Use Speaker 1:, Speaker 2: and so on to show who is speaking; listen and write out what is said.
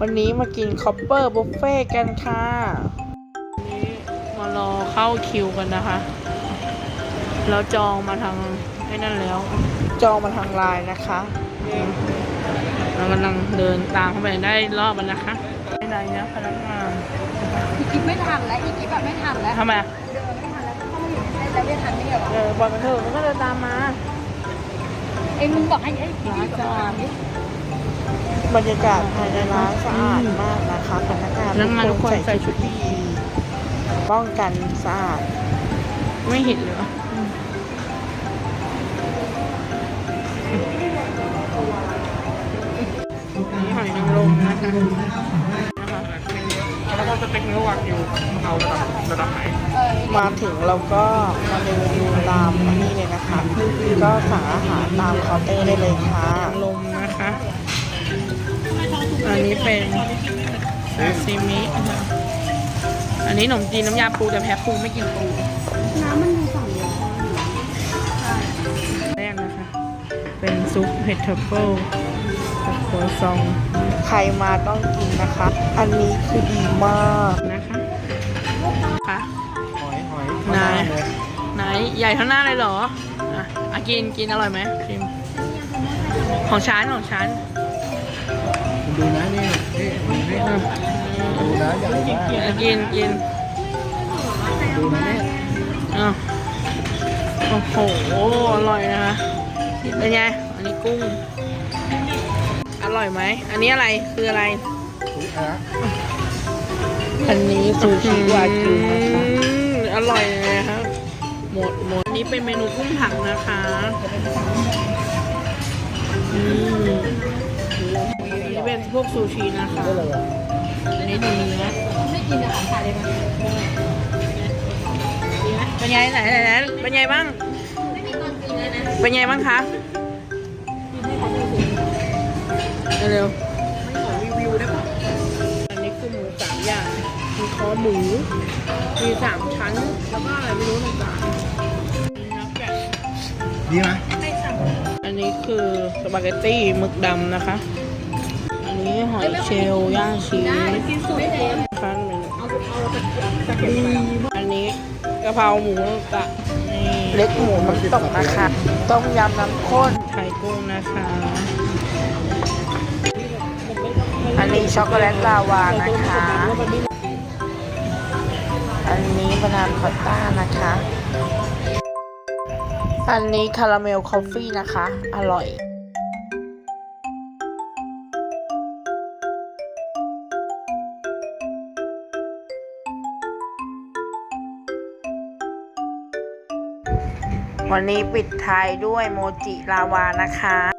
Speaker 1: วันนี้มากินคอปเปอร์บุฟเฟ่กันค่ะวันนี้มารอเข้าคิวกันนะคะ เราจองมาทางไอ้นั่นแล้ว จองมาทางไลน์นะคะ เรากำลังเดินตามเข้าไปได้รอบมันนะคะไม่ได้นะพนักงาน
Speaker 2: อีกิฟไม่ทันแล้วอีกิฟแบบไม่ทันแล้ว
Speaker 1: ทำไม
Speaker 2: เดินไม่ทันแล้วเข้ามาอยู่ในเส้นแล้วไม่ทันได้ไงวะ
Speaker 1: เออบอกกันเถอะมันก็เดินตามมา
Speaker 2: เอ็งมึงบอกให้ไอ้กิฟ
Speaker 1: ร้านจาน
Speaker 2: ดิ
Speaker 1: บรรยากาศภายในร้านสะอาดมากนะคะพนักงาน
Speaker 3: พนักงานทุกคนใส่ชุด
Speaker 1: ดีป้องกันสะอาด
Speaker 3: ไม่เห็นเลยวะ
Speaker 1: นี่หอยนางรมนะคะ
Speaker 3: แล้วก็สเต็กเนื้อวางอยู่เอาระดับระดับไหน
Speaker 2: เออ
Speaker 1: มาถึงเราก็มาเดินดูตามอันนี้เลยนะคะ ก็สั่งอาหารตามเคาน์เตอร์ได้เลยค่ะ
Speaker 3: ลมนะคะ อันนี้เป็นซาซิมินะคะอันนี้ขนมจีนน้ำยาปูแต่แพ้ปูไม่กินปู
Speaker 2: น้ำมันมีสองอย่าง
Speaker 3: แรกนะคะ เป็นซุปเห็ดเทอร์เฟิลกับครัวซอง
Speaker 1: ใครมาต้องกินนะคะ อันนี้คือดีมาก
Speaker 3: นะคะค่ะ
Speaker 1: หอยหอย
Speaker 3: ไหนไหนใหญ่เท่าหน้าเลยเหรอ อะอะกินกินอร่อยไหมชิมของฉันของฉัน
Speaker 4: ดูนะนี่นี่นี่
Speaker 3: อืม
Speaker 4: ดูนะใหญ่มาก
Speaker 3: อะกินกิน
Speaker 4: ดูนะเนี่ย
Speaker 3: อ้าวโอ้โห อร่อยนะคะเป็นไง อันนี้กุ้ง อร่อยไหม อันนี้อะไรคืออะไร
Speaker 4: อุ๊ยอะ
Speaker 1: อันนี้ซูชิวากิวนะคะ
Speaker 3: อืมอร่อยเลยนะครับหมดหมดอันนี้เป็นเมนูกุ้งผักนะคะ อืมอันนี้ เป็นพวกซูชินะคะ
Speaker 4: อั
Speaker 3: นนี้ดูเนื้อ
Speaker 2: ไม่กินอาหารไทยเลยมั้ย
Speaker 3: ดีไหมเป็นไงไหนไหนเป็นไงบ้าง
Speaker 2: ไม่มีตอนกินเลยนะ
Speaker 3: เป็นไงบ้างคะเร็ว
Speaker 2: ไม่ขอรีวิวได้ปะ
Speaker 3: อันนี้คือหมูสามอย่าง มีคอหมู มีสามชั้น แล้วก็อะไรไม่รู้ต่างๆมีน้ำแกะ
Speaker 4: ดีไหม
Speaker 3: อันนี้คือสปาเกตตี้หมึกดำนะคะ หอยเชลล์ย่างชีส
Speaker 2: กินสุดเลย
Speaker 3: นะคะเป็น
Speaker 2: เอาเอาตะเกียบไป
Speaker 3: อันนี้กะเพราหมูตะนี่
Speaker 1: เล็กหมูน้ำตกนะคะต้มยำน้ำข้น
Speaker 3: ไข่กุ้งนะคะ
Speaker 1: อันนี้ช็อกโกแลตลาวานะคะ อันนี้บานาคอตต้านะคะ อันนี้คาราเมลคอฟฟี่นะคะ อร่อย วันนี้ปิดท้ายด้วยโมจิลาวานะคะ